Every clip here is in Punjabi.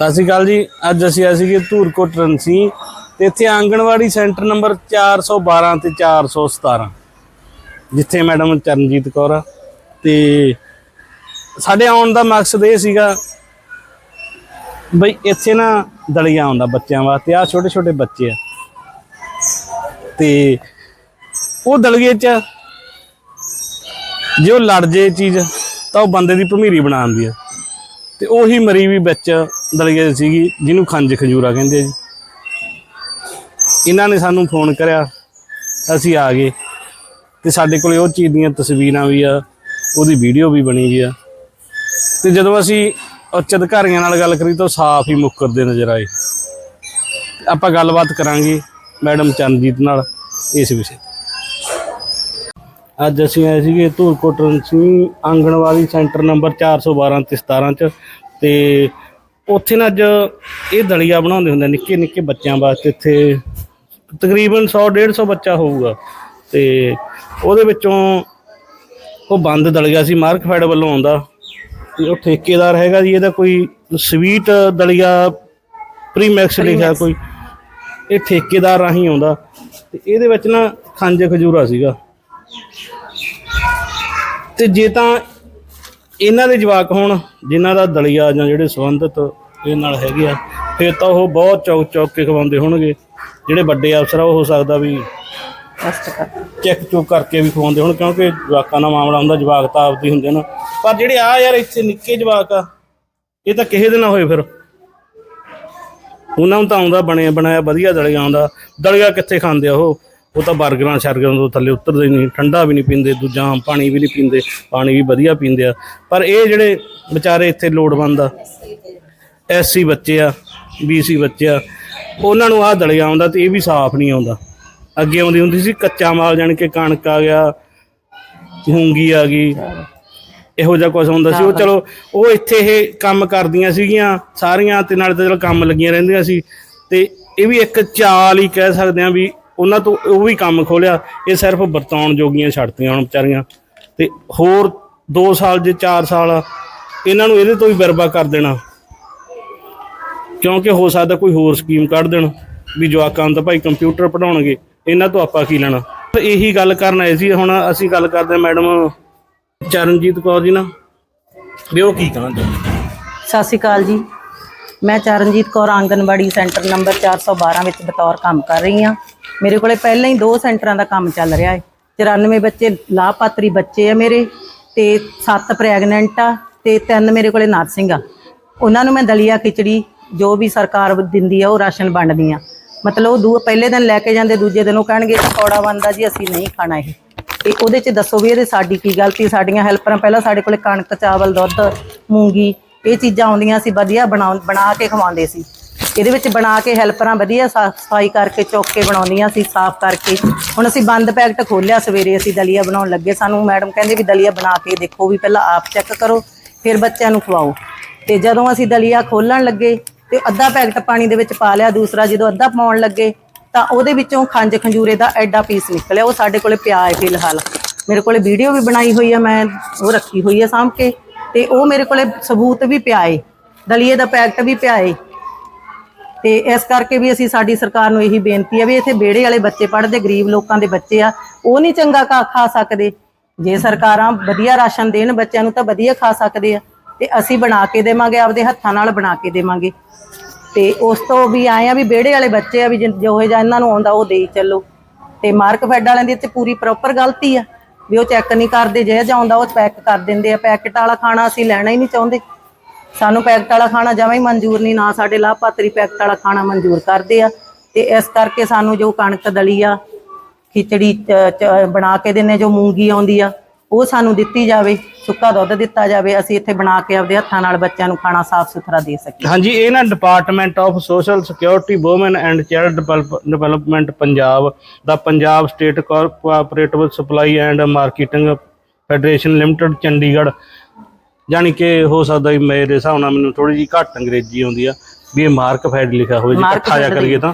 ਸਤਿ ਸ਼੍ਰੀ ਅਕਾਲ ਜੀ। ਅੱਜ ਅਸੀਂ ਆਏ ਸੀਗੇ ਧੂਰਕੋਟ ਰੰਸੀ ਤੇ ਇੱਥੇ ਆਂਗਣਵਾੜੀ ਸੈਂਟਰ ਨੰਬਰ 412 ਤੇ 417 ਜਿੱਥੇ ਮੈਡਮ ਚਰਨਜੀਤ ਕੌਰ ਆ। ਤੇ ਸਾਡੇ ਆਉਣ ਦਾ ਮਕਸਦ ਇਹ ਸੀਗਾ ਬਈ ਇੱਥੇ ਨਾ ਦਲੀਆ ਆਉਂਦਾ ਬੱਚਿਆਂ ਵਾਸਤੇ ਆ ਛੋਟੇ ਛੋਟੇ ਬੱਚੇ ਆ। ਤੇ ਉਹ ਦਲੀਏ ਚ ਜੇ ਉਹ ਲੜ ਜੇ ਚੀਜ਼, ਤਾਂ ਉਹ ਬੰਦੇ ਦੀ ਭਮੀਰੀ ਬਣਾਉਂਦੀ ਆ। ਤੇ ਉਹੀ ਮਰੀ ਵੀ ਵਿੱਚ ਦਲੀਏ ਸੀਗੀ, ਜਿਹਨੂੰ ਖੰਜ ਖਜੂਰਾ ਕਹਿੰਦੇ ਆ ਜੀ। ਇਹਨਾਂ ਨੇ ਸਾਨੂੰ ਫੋਨ ਕਰਿਆ, ਅਸੀਂ ਆ ਗਏ। ਤੇ ਸਾਡੇ ਕੋਲੇ ਉਹ ਚੀਜ਼ ਦੀਆਂ ਤਸਵੀਰਾਂ ਵੀ ਆ, ਉਹਦੀ ਵੀਡੀਓ ਵੀ ਬਣੀ ਵੀ ਆ। ਤੇ ਜਦੋਂ ਅਸੀਂ ਉੱਚ ਅਧਿਕਾਰੀਆਂ ਨਾਲ ਗੱਲ ਕਰੀ ਤਾਂ ਉਹ ਸਾਫ਼ ਹੀ ਮੁੱਕਰਦੇ ਨਜ਼ਰ ਆਏ। ਆਪਾਂ ਗੱਲਬਾਤ ਕਰਾਂਗੇ ਮੈਡਮ ਚਰਨਜੀਤ ਨਾਲ ਇਸ ਵਿਸ਼ੇ ਤੇ। ਅੱਜ ਅਸੀਂ ਆਏ ਸੀਗੇ ਧੂਰਕੋਟ ਸਿੰਘ ਆਂਗਣਵਾੜੀ ਸੈਂਟਰ ਨੰਬਰ 412 ਤੇ 17 ਚ, ਤੇ ਉੱਥੇ ਨਾ ਅੱਜ ਇਹ ਦਲੀਆ ਬਣਾਉਂਦੇ ਹੁੰਦੇ ਨਿੱਕੇ ਨਿੱਕੇ ਬੱਚਿਆਂ ਵਾਸਤੇ ਇੱਥੇ। ਤਕਰੀਬਨ 100 150 ਬੱਚਾ ਹੋਊਗਾ। ਤੇ ਉਹਦੇ ਵਿੱਚੋਂ ਉਹ ਬੰਦ ਦਲੀਆ ਸੀ ਮਾਰਕਫੈਡ ਵੱਲੋਂ ਆਉਂਦਾ। ਤੇ ਉਹ ਠੇਕੇਦਾਰ ਹੈਗਾ ਜੀ ਇਹਦਾ ਕੋਈ ਸਵੀਟ ਦਲੀਆ ਪ੍ਰੀਮੈਕਸ ਲਿਖਿਆ ਕੋਈ। ਇਹ ਠੇਕੇਦਾਰ ਰਾਹੀਂ ਆਉਂਦਾ। ਤੇ ਇਹਦੇ ਵਿੱਚ ਨਾ ਖੰਜ ਖਜੂਰਾ ਸੀਗਾ। ਤੇ ਜੇ ਤਾਂ ਇਹਨਾਂ ਦੇ ਜਵਾਕ ਹੋਣ ਜਿਨ੍ਹਾਂ ਦਾ ਦਲੀਆ ਜਾਂ ਜਿਹੜੇ ਸੰਬੰਧਿਤ ਇਹ ਨਾਲ ਹੈਗੇ ਆ ਫਿਰ ਤਾਂ ਉਹ ਬਹੁਤ ਚੌਕ ਚੌਕ ਕੇ ਖਵਾਉਂਦੇ ਹੋਣਗੇ। ਜਿਹੜੇ ਵੱਡੇ ਅਫਸਰ ਆ ਉਹ ਹੋ ਸਕਦਾ ਵੀ ਚੈੱਕ ਚੁੱਕ ਕਰਕੇ ਵੀ ਖਵਾਉਂਦੇ ਹੁਣ ਕਿਉਂਕਿ ਜਵਾਕਾਂ ਦਾ ਮਾਮਲਾ ਹੁੰਦਾ ਜਵਾਕ ਤਾਂ ਆਪਦੀ ਹੁੰਦੇ ਨਾ। ਪਰ ਜਿਹੜੇ ਆ ਯਾਰ ਇੱਥੇ ਨਿੱਕੇ ਜਵਾਕ ਆ ਇਹ ਤਾਂ ਕਿਸੇ ਦੇ ਨਾ ਹੋਏ ਫਿਰ। ਉਹਨਾਂ ਨੂੰ ਤਾਂ ਆਉਂਦਾ ਬਣਿਆ ਬਣਾਇਆ ਵਧੀਆ ਦਲੀਆ ਆਉਂਦਾ। ਦਲੀਆ ਕਿੱਥੇ ਖਾਂਦੇ ਆ ਉਹ? ਉਹ ਤਾਂ 버ਗਰਾਂ ਸ਼ਰਗਰਾਂ ਤੋਂ ਥੱਲੇ ਉਤਰਦੇ ਨਹੀਂ, ਠੰਡਾ ਵੀ ਨਹੀਂ ਪੀਂਦੇ, ਦੂਜਾ ਆਮ ਪਾਣੀ ਵੀ ਨਹੀਂ ਪੀਂਦੇ, ਪਾਣੀ ਵੀ ਵਧੀਆ ਪੀਂਦੇ ਆ। ਪਰ ਇਹ ਜਿਹੜੇ ਵਿਚਾਰੇ ਇੱਥੇ ਲੋੜਵੰਦ ਆ ਐਸਸੀ ਬੱਚੇ ਆ ਬੀਸੀ ਬੱਚੇ ਆ, ਉਹਨਾਂ ਨੂੰ ਆਹ ਦਲਿਆ ਆਉਂਦਾ ਤੇ ਇਹ ਵੀ ਸਾਫ਼ ਨਹੀਂ ਆਉਂਦਾ। ਅੱਗੇ ਆਉਂਦੀ ਹੁੰਦੀ ਸੀ, ਕੱਚਾ ਮਾਲ ਜਾਣ ਕੇ ਕਣਕ ਆ ਗਿਆ, ਮੂੰਗੀ ਆ ਗਈ, ਇਹੋ ਜਿਹਾ ਕੁਝ ਹੁੰਦਾ ਸੀ। ਉਹ ਚਲੋ, ਉਹ ਇੱਥੇ ਇਹ ਕੰਮ ਕਰਦੀਆਂ ਸੀਗੀਆਂ ਸਾਰੀਆਂ ਤੇ ਨਾਲੇ ਤਾਂ ਚਲੋ ਕੰਮ ਲੱਗੀਆਂ ਰਹਿੰਦੀਆਂ ਸੀ। ਤੇ ਇਹ ਵੀ ਇੱਕ ਚਾਲ ਹੀ ਕਹਿ ਸਕਦੇ ਆ ਵੀ ਉਹਨਾਂ ਤੋਂ ਉਹ ਵੀ ਕੰਮ ਖੋਲਿਆ। ਇਹ ਸਿਰਫ ਵਰਤਾਉਣ ਜੋਗੀਆਂ ਛੱਡਤੀਆਂ ਹੁਣ ਵਿਚਾਰੀਆਂ। ਤੇ ਹੋਰ 2 ਸਾਲ ਜੇ 4 ਸਾਲ ਇਹਨਾਂ ਨੂੰ ਇਹਦੇ ਤੋਂ ਵੀ ਬਰਬਾ ਕਰ ਦੇਣਾ। ਕਿਉਂਕਿ ਹੋ ਸਕਦਾ ਕੋਈ ਹੋਰ ਸਕੀਮ ਕੱਢ ਦੇਣ ਵੀ ਜਵਾਕਾਂ ਨੂੰ ਤਾਂ ਭਾਈ ਕੰਪਿਊਟਰ ਪੜਾਉਣਗੇ ਇਹਨਾਂ ਤੋਂ ਆਪਾਂ ਕੀ ਲੈਣਾ? ਤੇ ਇਹੀ ਗੱਲ ਕਰਨ ਆਏ ਸੀ। ਹੁਣ ਅਸੀਂ ਗੱਲ ਕਰਦੇ ਹਾਂ ਮੈਡਮ ਚਰਨਜੀਤ ਕੌਰ ਜੀ ਨਾਲ। ਵੀ ਉਹ ਕੀ ਕਹਿਣਾ ਚਾਹੁੰਦੇ ਸਤਿ ਸ਼੍ਰੀ ਅਕਾਲ ਜੀ। ਮੈਂ ਚਰਨਜੀਤ ਕੌਰ, ਆਂਗਨਵਾੜੀ ਸੈਂਟਰ ਨੰਬਰ 412 ਵਿੱਚ ਬਤੌਰ ਕੰਮ ਕਰ ਰਹੀ ਹਾਂ। ਮੇਰੇ ਕੋਲੇ ਪਹਿਲਾਂ ਹੀ ਦੋ ਸੈਂਟਰਾਂ ਦਾ ਕੰਮ ਚੱਲ ਰਿਹਾ ਹੈ। 94 ਬੱਚੇ, ਲਾਭਪਾਤਰੀ ਬੱਚੇ ਆ ਮੇਰੇ, ਤੇ 7 ਪ੍ਰੈਗਨੈਂਟ ਆ, ਤੇ ਤਿੰਨ ਮੇਰੇ ਕੋਲੇ ਨਰਸਿੰਗ ਆ। ਉਹਨਾਂ ਨੂੰ ਮੈਂ ਦਲੀਆ, ਖਿਚੜੀ, ਜੋ ਵੀ ਸਰਕਾਰ ਦਿੰਦੀ ਆ, ਉਹ ਰਾਸ਼ਨ ਵੰਡਦੀ ਆ। ਮਤਲਬ ਉਹ ਦੂ, ਪਹਿਲੇ ਦਿਨ ਲੈ ਕੇ ਜਾਂਦੇ, ਦੂਜੇ ਦਿਨ ਉਹ ਕਹਿਣਗੇ, ਇਹ ਕੌੜਾ ਬਣਦਾ ਜੀ, ਅਸੀਂ ਨਹੀਂ ਖਾਣਾ ਇਹ। ਤੇ ਉਹਦੇ 'ਚ ਦੱਸੋ ਵੀ ਇਹਦੇ ਸਾਡੀ ਕੀ ਗਲਤੀ, ਸਾਡੀਆਂ ਹੈਲਪਰਾਂ ਪਹਿਲਾਂ ਸਾਡੇ ਕੋਲੇ ਕਣਕ, ਚਾਵਲ, ਦੁੱਧ, ਮੂੰਗੀ, ਇਹ ਚੀਜ਼ਾਂ ਆਉਂਦੀਆਂ ਸੀ, ਵਧੀਆ ਬਣਾ ਬਣਾ ਕੇ ਖਵਾਉਂਦੇ ਸੀ। ਇਹਦੇ ਵਿੱਚ ਬਣਾ ਕੇ ਹੈਲਪਰਾਂ ਵਧੀਆ ਸਾਫ਼ ਸਫ਼ਾਈ ਕਰਕੇ ਚੁੱਕ ਕੇ ਬਣਾਉਂਦੀਆਂ ਸੀ, ਸਾਫ਼ ਕਰਕੇ। ਹੁਣ ਅਸੀਂ ਬੰਦ ਪੈਕਟ ਖੋਲਿਆ ਸਵੇਰੇ ਅਸੀਂ ਦਲੀਆ ਬਣਾਉਣ ਲੱਗੇ। ਸਾਨੂੰ ਮੈਡਮ ਕਹਿੰਦੇ ਵੀ ਦਲੀਆ ਬਣਾ ਕੇ ਦੇਖੋ ਵੀ ਪਹਿਲਾਂ ਆਪ ਚੈੱਕ ਕਰੋ, ਫਿਰ ਬੱਚਿਆਂ ਨੂੰ ਖਵਾਓ। ਤੇ ਜਦੋਂ ਅਸੀਂ ਦਲੀਆ ਖੋਲਣ ਲੱਗੇ ਤੇ ਅੱਧਾ ਪੈਕਟ ਪਾਣੀ ਦੇ ਵਿੱਚ ਪਾ ਲਿਆ, ਦੂਸਰਾ ਜਦੋਂ ਅੱਧਾ ਪਾਉਣ ਲੱਗੇ, ਤਾਂ ਉਹਦੇ ਵਿੱਚੋਂ ਖੰਜ ਖੰਜੂਰੇ ਦਾ ਐਡਾ ਪੀਸ ਨਿਕਲਿਆ। ਉਹ ਸਾਡੇ ਕੋਲੇ ਪਿਆ ਹੈ ਫਿਲਹਾਲ। ਮੇਰੇ ਕੋਲੇ ਵੀਡੀਓ ਵੀ ਬਣਾਈ ਹੋਈ ਆ, ਮੈਂ ਉਹ ਰੱਖੀ ਹੋਈ ਆ ਸਾਂਭ ਕੇ। ਤੇ ਉਹ ਮੇਰੇ ਕੋਲੇ ਸਬੂਤ ਵੀ ਪਿਆ ਏ। ਦਲੀਏ ਦਾ ਪੈਕਟ ਵੀ ਪਿਆ ਏ। ਤੇ ਇਸ ਕਰਕੇ ਵੀ ਅਸੀਂ ਸਾਡੀ ਸਰਕਾਰ ਨੂੰ ਇਹੀ ਬੇਨਤੀ ਹੈ ਵੀ ਇੱਥੇ ਬੇੜੇ ਵਾਲੇ ਬੱਚੇ ਪੜ੍ਹਦੇ, ਗਰੀਬ ਲੋਕਾਂ ਦੇ ਬੱਚੇ ਆ, ਉਹ ਨਹੀਂ ਚੰਗਾ ਖਾ ਸਕਦੇ। ਜੇ ਸਰਕਾਰਾਂ ਵਧੀਆ ਰਾਸ਼ਨ ਦੇਣ ਬੱਚਿਆਂ ਨੂੰ ਤਾਂ ਵਧੀਆ ਖਾ ਸਕਦੇ ਆ ਤੇ ਅਸੀਂ ਬਣਾ ਕੇ ਦੇਵਾਂਗੇ, ਆਪਦੇ ਹੱਥਾਂ ਨਾਲ ਬਣਾ ਕੇ ਦੇਵਾਂਗੇ। ਤੇ ਉਸ ਤੋਂ ਵੀ ਆਏ ਆ ਵੀ ਬੇੜੇ ਵਾਲੇ ਬੱਚੇ ਆ ਵੀ ਜੋ ਇਹ ਜਾਂ ਇਹਨਾਂ ਨੂੰ ਆਉਂਦਾ ਉਹ ਦੇਈ ਚੱਲੋ। ਤੇ ਮਾਰਕ ਫੈਡ ਵਾਲਿਆਂ ਦੀ ਇੱਥੇ ਪੂਰੀ ਪ੍ਰੋਪਰ ਗਲਤੀ ਆ, ਵੀ ਉਹ ਚੈੱਕ ਨਹੀਂ ਕਰਦੇ, ਜੇ ਜਾਂ ਆਉਂਦਾ ਉਹ ਪੈਕ ਕਰ ਦਿੰਦੇ ਆ। ਪੈਕਟ ਵਾਲਾ ਖਾਣਾ ਅਸੀਂ ਲੈਣਾ ਹੀ ਨਹੀਂ ਚਾਹੁੰਦੇ। ਸਾਨੂੰ ਪੈਕਟ ਵਾਲਾ ਖਾਣਾ ਜਮਾਂ ਹੀ ਮਨਜ਼ੂਰ ਨਹੀਂ, ਨਾ ਸਾਡੇ ਲਾਭਪਾਤਰੀ ਪੈਕਟ ਵਾਲਾ ਖਾਣਾ ਮਨਜ਼ੂਰ ਕਰਦੇ ਆ। ਤੇ ਇਸ ਕਰਕੇ ਸਾਨੂੰ ਜੋ ਕਣਕ ਦਲੀਆ ਖਿਚੜੀ ਬਣਾ ਕੇ ਦਿੰਨੇ ਜੋ ਮੂੰਗੀ ਆਉਂਦੀ ਆ, ਉਹ ਸਾਨੂੰ ਦਿੱਤੀ ਜਾਵੇ, ਸੁੱਕਾ ਦੁੱਧ ਦਿੱਤਾ ਜਾਵੇ, ਅਸੀਂ ਇੱਥੇ ਬਣਾ ਕੇ ਆਪਦੇ ਹੱਥਾਂ ਨਾਲ ਬੱਚਿਆਂ ਨੂੰ ਖਾਣਾ ਸਾਫ਼ ਸੁਥਰਾ ਦੇ ਸਕੀਏ। ਹਾਂਜੀ, ਇਹ ਨਾ department of social security woman and child development Punjab the Punjab state cooperative supply and marketing federation limited Chandigarh. ਯਾਨੀ ਕਿ ਹੋ ਸਕਦਾ ਵੀ ਮੇਰੇ ਹਿਸਾਬ ਨਾਲ ਮੈਨੂੰ ਥੋੜੀ ਜਿਹੀ ਘੱਟ ਅੰਗਰੇਜ਼ੀ ਆਉਂਦੀ ਆ ਵੀ ਇਹ ਮਾਰਕ ਫੈਡ ਲਿਖਿਆ ਹੋਵੇ ਜੇ ਇਕੱਠਾ Fed ਕਰੀਏ ਤਾਂ।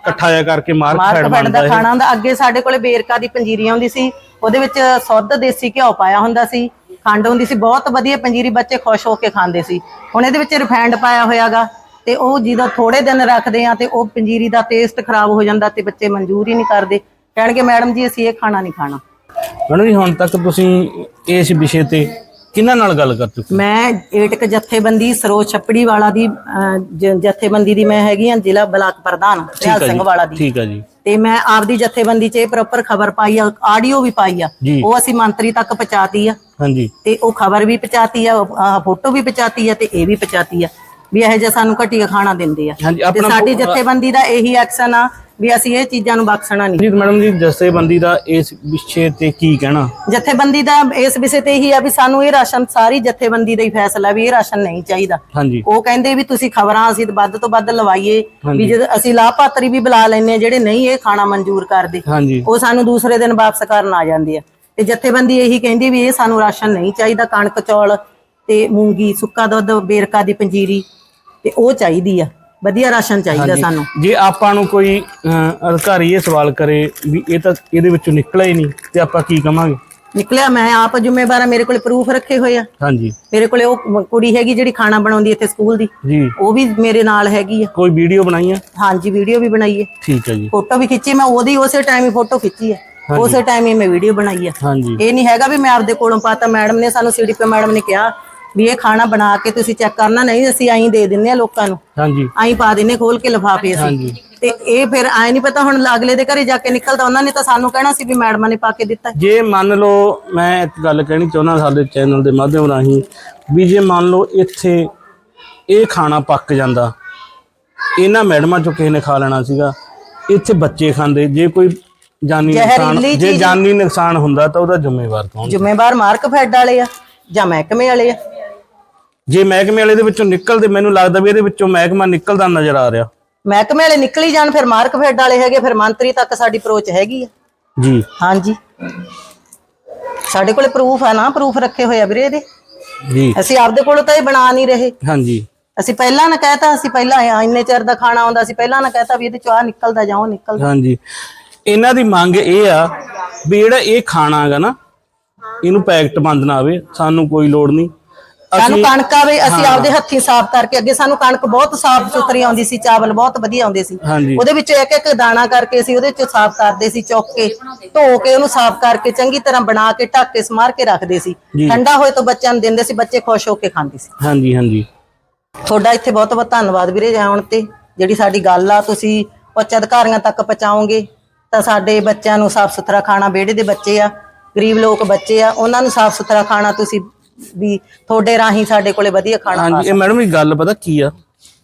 ਇਕੱਠਾ ਜਿਹਾ ਕਰਕੇ ਮਾਰਕ ਮਾਰਕ ਫੈਡ ਬਣਦਾ ਦਾ ਇਹ। ਖਾਣਾ ਹੁੰਦਾ। ਅੱਗੇ ਸਾਡੇ ਕੋਲੇ ਬੇਰਕਾ ਦੀ ਪੰਜੀਰੀ ਆਉਂਦੀ ਸੀ ਉਹਦੇ ਵਿੱਚ ਸੁੱਧ ਦੇਸੀ ਘਿਓ ਪਾਇਆ ਹੁੰਦਾ ਸੀ ਖੰਡ ਹੁੰਦੀ ਸੀ ਬਹੁਤ ਵਧੀਆ ਪੰਜੀਰੀ ਬੱਚੇ ਖੁਸ਼ ਹੋ ਕੇ ਖਾਂਦੇ ਸੀ। ਹੁਣ ਇਹਦੇ ਵਿੱਚ ਰਿਫਾਈਂਡ ਪਾਇਆ ਹੋਇਆਗਾ ਤੇ ਉਹ ਜਦੋਂ ਥੋੜੇ ਦਿਨ ਰੱਖਦੇ ਆ ਤੇ ਉਹ ਪੰਜੀਰੀ ਦਾ ਟੇਸਟ ਖਰਾਬ ਹੋ ਜਾਂਦਾ ਤੇ ਬੱਚੇ ਮਨਜ਼ੂਰ ਹੀ ਨਹੀਂ ਕਰਦੇ। ਕਹਿਣਗੇ ਮੈਡਮ ਜੀ ਅਸੀਂ ਇਹ ਖਾਣਾ ਨਹੀਂ ਖਾਣਾ। ਮੈਡਮ ਜੀ ਹੁਣ ਤੱਕ ਤੁਸੀਂ ਇਸ ਵਿਸ਼ੇ ਤੇ ਕਿਹਨਾਂ ਨਾਲ ਗੱਲ ਕਰ ਚੁੱਕੇ ਮੈਂ ਏਟਕ ਜਥੇਬੰਦੀ ਸਰੋਜ ਛੱਪੜੀ ਵਾਲਾ ਦੀ ਅਹ, ਜ- ਜਥੇਬੰਦੀ ਦੀ ਮੈਂ ਹੈਗੀ ਆ ਜ਼ਿਲ੍ਹਾ ਬਲਾਕ ਪ੍ਰਧਾਨ ਨਿਹਾਲ ਸਿੰਘ ਵਾਲਾ ਦੀ। ਠੀਕ ਹੈ ਜੀ। ਤੇ ਮੈਂ ਆਪਦੀ ਜਥੇਬੰਦੀ 'ਚ ਇਹ ਪ੍ਰੋਪਰ ਖਬਰ ਪਾਈ ਆ ਆਡੀਓ ਵੀ ਪਾਈ ਆ। ਜੀ। ਉਹ ਅਸੀਂ ਮੰਤਰੀ ਤੱਕ ਪਹੁੰਚਾਤੀ ਆ। ਹਾਂਜੀ। ਤੇ ਉਹ ਖਬਰ ਵੀ ਪਹੁੰਚਾਤੀ ਆ ਫੋਟੋ ਵੀ ਪਹੁੰਚਾਤੀ ਆ ਤੇ ਇਹ ਵੀ ਪਹੁੰਚਾਤੀ ਆ। ਵੀ ਇਹੋ ਜਿਹਾ ਸਾਨੂੰ ਘਟੀਆ ਖਾਣਾ ਦਿੰਦੇ ਆ। ਹਾਂਜੀ ਤੇ ਆਪਣਾ ਸਾਡੀ ਜਥੇਬੰਦੀ ਦਾ ਇਹੀ ਐਕਸ਼ਨ ਆ ਵੀ ਅਸੀਂ ਇਹ ਚੀਜ਼ਾਂ ਨੂੰ ਬਖਸ਼ਣਾ ਨਹੀਂ। ਜੀ ਮੈਡਮ ਜੀ ਜਥੇਬੰਦੀ ਦਾ ਇਸ ਵਿਸ਼ੇ ਤੇ ਕੀ ਕਹਿਣਾ? ਜਥੇਬੰਦੀ ਦਾ ਇਸ ਵਿਸ਼ੇ ਤੇ ਇਹੀ ਆ ਵੀ ਸਾਨੂੰ ਇਹ ਰਾਸ਼ਨ ਸਾਰੀ ਜਥੇਬੰਦੀ ਦਾ ਹੀ ਫੈਸਲਾ ਵੀ ਇਹ ਰਾਸ਼ਨ ਨਹੀਂ ਚਾਹੀਦਾ। ਹਾਂਜੀ। ਉਹ ਕਹਿੰਦੇ ਵੀ ਤੁਸੀਂ ਖਬਰਾਂ ਅਸੀਂ ਵੱਧ ਤੋਂ ਵੱਧ ਲਵਾਈਏ ਵੀ ਜਦ ਅਸੀਂ ਲਾਭਪਾਤਰੀ ਵੀ ਬੁਲਾ ਲੈਨੇ ਆ ਜਿਹੜੇ ਨਹੀਂ ਇਹ ਖਾਣਾ ਮਨਜ਼ੂਰ ਕਰਦੇ ਹਾਂਜੀ। ਉਹ ਸਾਨੂੰ ਦੂਸਰੇ ਦਿਨ ਵਾਪਸ ਕਰਨ ਆ ਜਾਂਦੇ ਆ। ਤੇ ਜਥੇਬੰਦੀ ਇਹੀ ਕਹਿੰਦੀ ਵੀ ਇਹ ਸਾਨੂੰ ਰਾਸ਼ਨ ਨਹੀਂ ਚਾਹੀਦਾ ਕਣਕ ਚੌਲ ਤੇ ਮੂੰਗੀ ਸੁੱਕਾ ਦੁੱਧ ਬੇਰਕਾ ਦੀ ਪੰਜੀਰੀ ਤੇ ਉਹ ਚਾਹੀਦੀ ਆ। ਵਧੀਆ ਰਾਸ਼ਨ ਚਾਹੀਦਾ ਸਾਨੂੰ। ਜੇ ਆਪਾਂ ਨੂੰ ਕੋਈ ਅਹ, ਅਧਿਕਾਰੀ ਇਹ ਸਵਾਲ ਕਰੇ ਵੀ ਇਹ ਤਾਂ ਇਹਦੇ ਵਿੱਚੋਂ ਨਿਕਲਿਆ ਹੀ ਨਹੀਂ ਤੇ ਆਪਾਂ ਕੀ ਕਵਾਂਗੇ? ਨਿਕਲਿਆ ਮੈਂ ਆਪ ਜ਼ਿੰਮੇਵਾਰ ਆ ਮੇਰੇ ਕੋਲੇ ਪ੍ਰੂਫ ਰੱਖੇ ਹੋਏ ਆ। ਹਾਂਜੀ। ਮੇਰੇ ਕੋਲੇ ਉਹ ਕੁੜੀ ਹੈਗੀ ਜਿਹੜੀ ਖਾਣਾ ਬਣਾਉਂਦੀ ਇੱਥੇ ਸਕੂਲ ਦੀ। ਜੀ। ਉਹ ਵੀ ਮੇਰੇ ਨਾਲ ਹੈਗੀ ਆ। ਕੋਈ ਵੀਡੀਓ ਬਣਾਈ ਆ? ਹਾਂਜੀ ਵੀਡੀਓ ਵੀ ਬਣਾਈ ਹੈ ਠੀਕ ਹੈ ਜੀ। ਫੋਟੋ ਵੀ ਖਿੱਚੀ ਮੈਂ ਉਹਦੀ ਉਸੇ ਟਾਈਮ ਹੀ ਫੋਟੋ ਖਿੱਚੀ ਹੈ ਉਸੇ ਟਾਈਮ ਹੀ ਮੈਂ ਵੀਡੀਓ ਬਣਾਈ ਹੈ ਹਾਂਜੀ। ਇਹ ਨਹੀਂ ਹੈਗਾ ਵੀ ਮੈਂ ਆਪਦੇ ਕੋਲੋਂ ਪਾਤਾ ਮੈਡਮ ਨੇ ਸਾਨੂੰ ਸੀਡੀਪੀ ਮੈਡਮ ਨੇ ਕਿਹਾ ਵੀ ਇਹ ਖਾਣਾ ਬਣਾ ਕੇ ਤੁਸੀਂ ਚੈੱਕ ਕਰਨਾ ਨਹੀਂ ਅਸੀਂ ਐਂ ਦੇ ਦਿੰਨੇ ਆ ਲੋਕਾਂ ਨੂੰ। ਹਾਂਜੀ। ਐਂ ਪਾ ਦਿੰਨੇ ਖੋਲ ਕੇ ਲਿਫਾਫੇ ਅਸੀਂ। ਹਾਂਜੀ। ਤੇ ਇਹ ਫਿਰ ਐਂ ਨਹੀਂ ਪਤਾ ਹੁਣ ਅਗਲੇ ਦੇ ਘਰੇ ਜਾ ਕੇ ਨਿਕਲਦਾ ਉਹਨਾਂ ਨੇ ਤਾਂ ਸਾਨੂੰ ਕਹਿਣਾ ਸੀ ਵੀ ਮੈਡਮਾਂ ਨੇ ਪਾ ਕੇ ਦਿੱਤਾ। ਜੇ ਮੰਨ ਲਓ ਮੈਂ ਇੱਕ ਗੱਲ ਕਹਿਣੀ ਚਾਹੁੰਦਾ ਸਾਡੇ ਚੈਨਲ ਦੇ ਮਾਧਿਅਮ ਰਾਹੀਂ ਵੀ ਜੇ ਮੰਨ ਲਓ ਇੱਥੇ ਇਹ ਖਾਣਾ ਪੱਕ ਜਾਂਦਾ ਇਹਨਾਂ ਮੈਡਮਾਂ ਚੋਂ ਕਿਸੇ ਨੇ ਖਾ ਲੈਣਾ ਸੀਗਾ ਇੱਥੇ ਬੱਚੇ ਖਾਂਦੇ ਜੇ ਕੋਈ ਜਾਨੀ ਨੁਕਸਾਨ ਜੇ ਜਾਨੀ ਨੁਕਸਾਨ ਹੁੰਦਾ ਤਾਂ ਉਹਦਾ ਜ਼ਿੰਮੇਵਾਰ ਕੌਣ ਜ਼ਿੰਮੇਵਾਰ ਮਾਰਕ ਫੈਡ ਵਾਲੇ ਆ ਜਾਂ ਮਹਿਕਮੇ ਵਾਲੇ ਆ। ਜੇ ਮਹਿਕਮੇ ਵਾਲੇ ਦੇ ਵਿੱਚੋਂ ਨਿਕਲਦੇ ਮੈਨੂੰ ਲੱਗਦਾ ਵੀ ਇਹਦੇ ਵਿੱਚੋਂ ਮਹਿਕਮਾ ਨਿਕਲਦਾ ਨਜ਼ਰ ਆ ਰਿਹਾ। ਮਹਿਕਮੇ ਵਾਲੇ ਨਿਕਲ ਜਾਣ ਫਿਰ ਮਾਰਕ ਫੈਡ ਵਾਲੇ ਹੈਗੇ ਫਿਰ ਮੰਤਰੀ ਤੱਕ ਸਾਡੀ ਅਪਰੋਚ ਹੈਗੀ ਆ। ਜੀ। ਹਾਂਜੀ। ਸਾਡੇ ਕੋਲੇ ਪ੍ਰੂਫ ਆ ਨਾ ਪ੍ਰੂਫ ਰੱਖੇ ਹੋਏ ਆ ਵੀਰੇ ਇਹਦੇ। ਜੀ। ਅਸੀਂ ਆਪਦੇ ਕੋਲੋਂ ਤਾਂ ਇਹ ਬਣਾ ਨਹੀਂ ਰਹੇ। ਹਾਂਜੀ। ਅਸੀਂ ਪਹਿਲਾਂ ਨਾ ਕਹਿਤਾ ਅਸੀਂ ਪਹਿਲਾਂ ਆ ਇੰਨੇ ਚਿਰ ਦਾ ਖਾਣਾ ਆਉਂਦਾ ਸੀ ਪਹਿਲਾਂ ਨਾ ਕਹਿਤਾ ਵੀ ਇਹਦੇ ਚੋਂ ਆ ਨਿਕਲਦਾ ਜਾਓ ਨਿਕਲਦਾ। ਹਾਂਜੀ। ਇਹਨਾਂ ਦੀ ਮੰਗ ਇਹ ਆ ਵੀ ਜਿਹੜਾ ਇਹ ਖਾਣਾ ਹੈਗਾ ਨਾ ਇਹਨੂੰ ਪੈਕਟ ਬੰਦ ਨਾ ਆਵੇ ਸਾਨੂੰ ਕੋਈ ਲੋੜ ਨਹੀਂ। ਸਾਨੂੰ ਕਣਕ ਆਵੇ ਅਸੀਂ ਆਪਦੇ ਹੱਥੀਂ ਸਾਫ਼ ਕਰਕੇ ਅੱਗੇ ਸਾਨੂੰ ਕਣਕ ਬਹੁਤ ਸਾਫ਼ ਸੁਥਰੀ ਆਉਂਦੀ ਸੀ ਚਾਵਲ ਬਹੁਤ ਵਧੀਆ ਆਉਂਦੇ ਸੀ। ਹਾਂਜੀ। ਉਹਦੇ ਵਿੱਚੋਂ ਇੱਕ ਇੱਕ ਦਾਣਾ ਕਰਕੇ ਅਸੀਂ ਉਹਦੇ ਚ ਸਾਫ਼ ਕਰਦੇ ਸੀ ਚੁੱਕ ਕੇ ਧੋ ਕੇ ਉਹਨੂੰ ਸਾਫ਼ ਕਰਕੇ ਚੰਗੀ ਤਰ੍ਹਾਂ ਬਣਾ ਕੇ ਢੱਕ ਕੇ ਸਮਾਰ ਕੇ ਰੱਖਦੇ ਸੀ। ਜੀ। ਠੰਡਾ ਹੋਏ ਤਾਂ ਬੱਚਿਆਂ ਨੂੰ ਦਿੰਦੇ ਸੀ ਬੱਚੇ ਖੁਸ਼ ਹੋ ਕੇ ਖਾਂਦੇ ਸੀ। ਹਾਂਜੀ ਹਾਂਜੀ। ਤੁਹਾਡਾ ਇੱਥੇ ਬਹੁਤ ਬਹੁਤ ਧੰਨਵਾਦ ਵੀਰੇ ਆਉਣ ਤੇ। ਜਿਹੜੀ ਸਾਡੀ ਗੱਲ ਆ ਤੁਸੀਂ ਉੱਚ ਅਧਿਕਾਰੀਆਂ ਤੱਕ ਪਹੁੰਚਾਓਗੇ ਤਾਂ ਸਾਡੇ ਬੱਚਿਆਂ ਨੂੰ ਸਾਫ਼ ਸੁਥਰਾ ਖਾਣਾ ਵਿਹੜੇ ਦੇ ਬੱਚੇ ਆ ਗਰੀਬ ਲੋਕ ਬੱਚੇ ਆ ਉਹਨਾਂ ਨੂੰ ਸਾਫ਼ ਸੁਥਰਾ ਖਾਣਾ ਤੁਸੀਂ ਵੀ ਤੁਹਾਡੇ ਰਾਹੀਂ ਸਾਡੇ ਕੋਲੇ ਵਧੀਆ ਖਾਣਾ ਹਾਂਜੀ ਇਹ ਮੈਡਮ ਇਹ ਗੱਲ ਪਤਾ ਕੀ ਆ?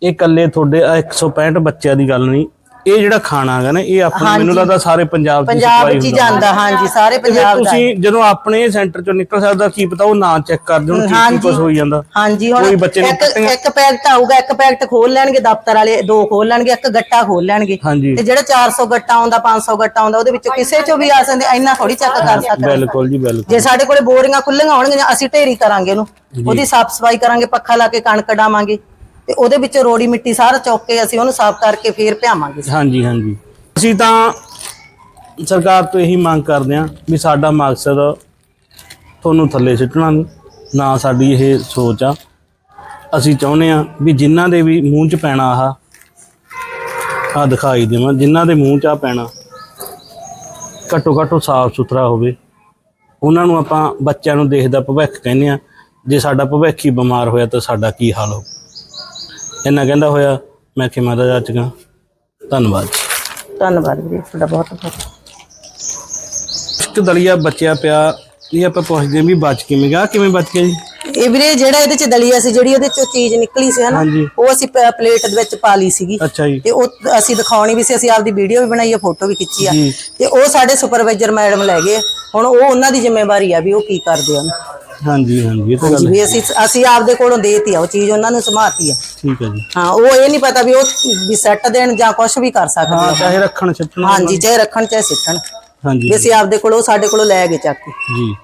ਇਹ ਇਕੱਲੇ ਤੁਹਾਡੇ ਆਹ 165 ਬੱਚਿਆਂ ਦੀ ਗੱਲ ਨਹੀਂ। ਇਹ ਜਿਹੜਾ ਖਾਣਾ ਹੈਗਾ ਨਾ ਇਹ ਆਪਣੇ ਮੈਨੂੰ ਲੱਗਦਾ ਸਾਰੇ ਪੰਜਾਬ ਦੀ ਪੰਜਾਬ supply ਚ ਹੀ ਜਾਂਦਾ ਹਾਂਜੀ ਸਾਰੇ ਪੰਜਾਬ ਦਾ ਤੁਸੀਂ ਜਦੋਂ ਆਪਣੇ ਸੈਂਟਰ ਚੋਂ ਨਿਕਲ ਸਕਦਾ ਕੀ ਪਤਾ ਉਹ ਨਾ ਚੈੱਕ ਕਰਦੇ ਹੁਣ ਕੀ ਕੀ ਕੁਝ ਹੋਈ ਜਾਂਦਾ। ਹਾਂਜੀ ਹੁਣ ਕੋਈ ਬੱਚੇ ਨੇ ਇੱਕ ਪੈਕਟ ਆਊਗਾ ਇੱਕ ਪੈਕਟ ਖੋਲ ਲੈਣਗੇ ਦਫ਼ਤਰ ਵਾਲੇ ਦੋ ਖੋਲ ਲੈਣਗੇ ਇੱਕ ਗੱਟਾ ਖੋਲ ਲੈਣਗੇ। ਤੇ ਜਿਹੜਾ 400 ਗੱਟਾ ਆਉਂਦਾ 500 ਗੱਟਾ ਆਉਂਦਾ ਉਹਦੇ ਵਿੱਚੋਂ ਕਿਸੇ ਚੋਂ ਵੀ ਆ ਸਕਦੇ ਇੰਨਾ ਥੋੜੀ ਚੈੱਕ ਕਰ ਸਕਦੇ ਬਿਲਕੁਲ ਜੀ ਬਿਲਕੁਲ। ਜੇ ਸਾਡੇ ਕੋਲੇ ਬੋਰੀਆਂ ਖੁੱਲੀਆਂ ਹੋਣਗੀਆਂ ਅਸੀਂ ਢੇਰੀ ਕਰਾਂਗੇ ਉਹਨੂੰ। ਉਹਦੀ ਸਾਫ਼ ਸਫ਼ਾਈ ਕਰਾਂਗੇ ਪੱਖਾ ਲਾ ਕੇ ਕਣਕ ਡਾਵਾਂਗੇ। ਤੇ ਉਹਦੇ ਵਿੱਚ ਰੋੜੀ ਮਿੱਟੀ ਸਾਰਾ ਚੁੱਕ ਕੇ ਅਸੀਂ ਉਹਨੂੰ ਸਾਫ਼ ਕਰਕੇ ਫੇਰ ਭਿਆਵਾਂਗੇ। ਹਾਂਜੀ ਹਾਂਜੀ। ਅਸੀਂ ਤਾਂ ਸਰਕਾਰ ਤੋਂ ਇਹੀ ਮੰਗ ਕਰਦੇ ਹਾਂ ਵੀ ਸਾਡਾ ਮਕਸਦ ਤੁਹਾਨੂੰ ਥੱਲੇ ਸਿੱਟਣਾ ਨਹੀਂ ਨਾ ਸਾਡੀ ਇਹ ਸੋਚ ਆ। ਅਸੀਂ ਚਾਹੁੰਦੇ ਆ ਵੀ ਜਿਨ੍ਹਾਂ ਦੇ ਵੀ ਮੂੰਹ 'ਚ ਪੈਣਾ ਆਹ ਆ ਦਿਖਾਈ ਦੇਵਾਂ, ਜਿਨ੍ਹਾਂ ਦੇ ਮੂੰਹ 'ਚ ਆ ਪੈਣਾ, ਘੱਟੋ ਘੱਟੋ ਸਾਫ਼ ਸੁਥਰਾ ਹੋਵੇ। ਉਹਨਾਂ ਨੂੰ ਆਪਾਂ ਬੱਚਿਆਂ ਨੂੰ ਦੇਖਦਾ ਭਵਿੱਖ ਕਹਿੰਦੇ ਆ ਜੇ ਸਾਡਾ ਭਵਿੱਖ ਹੀ ਬਿਮਾਰ ਹੋਇਆ ਤਾਂ ਸਾਡਾ ਕੀ ਹਾਲ ਹੋ ਇੰਨਾ ਕਹਿੰਦਾ ਹੋਇਆ ਮੈਂ ਖਿਮਾ ਦਾ ਜਾਚਗਾ ਧੰਨਵਾਦ। ਜੀ ਧੰਨਵਾਦ ਵੀਰੇ ਤੁਹਾਡਾ ਬਹੁਤ ਬਹੁਤ। ਇੱਕ ਦਲੀਆ ਬਚਿਆ ਪਿਆ ਇਹ ਆਪਾਂ ਪੁੱਛਦੇ ਹਾਂ ਵੀ ਬਚ ਕਿਵੇਂ ਗਿਆ ਕਿਵੇਂ ਬਚ ਗਿਆ ਜੀ? ਇਹ ਵੀਰੇ ਜਿਹੜਾ ਇਹਦੇ ਚ ਦਲੀਆ ਸੀ ਜਿਹੜੀ ਉਹਦੇ ਚੋਂ ਚੀਜ਼ ਨਿਕਲੀ ਸੀ ਹਨਾ ਹਾਂਜੀ। ਉਹ ਅਸੀਂ ਪ- ਪਲੇਟ ਦੇ ਵਿੱਚ ਪਾ ਲਈ ਸੀਗੀ। ਅੱਛਾ ਜੀ। ਤੇ ਉਹ ਅਸੀਂ ਦਿਖਾਉਣੀ ਵੀ ਸੀ ਅਸੀਂ ਆਪਦੀ ਵੀਡੀਓ ਵੀ ਬਣਾਈ ਆ ਫੋਟੋ ਵੀ ਖਿੱਚੀ ਆ। ਜੀ। ਤੇ ਉਹ ਸਾਡੇ ਸੁਪਰਵਾਈਜ਼ਰ ਮੈਡਮ ਲੈ ਗਏ। ਹੁਣ ਉਹ ਉਹਨਾਂ ਦੀ ਜ਼ਿੰਮੇਵਾਰੀ ਆ ਵੀ ਉਹ ਕੀ ਕਰਦੇ ਹਨ ਹਾਂਜੀ ਹਾਂਜੀ ਇਹ ਤਾਂ ਗੱਲ ਵੀ ਅਸੀਂ ਅਸੀਂ ਆਪਦੇ ਕੋਲੋਂ ਦੇਤੀ ਆ ਉਹ ਚੀਜ਼ ਉਹਨਾਂ ਨੂੰ ਸਮਾਤੀ ਆ। ਠੀਕ ਹੈ ਜੀ। ਹਾਂ ਉਹ ਇਹ ਨਹੀਂ ਪਤਾ ਵੀ ਉਹ ਵੀ ਸੈੱਟ ਦੇਣ ਜਾਂ ਕੁਝ ਵੀ ਕਰ ਸਕਦੇ ਹਾਂ ਆ। ਚਾਹੇ ਰੱਖਣ ਛੱਟਣ ਹਾਂਜੀ ਚਾਹੇ ਰੱਖਣ ਚਾਹੇ ਸਿੱਟਣ। ਹਾਂਜੀ। ਵੀ ਅਸੀਂ ਆਪਦੇ ਕੋਲੋਂ ਸਾਡੇ ਕੋਲੋਂ ਲੈ ਗਏ ਚੱਕ ਕੇ। ਜੀ।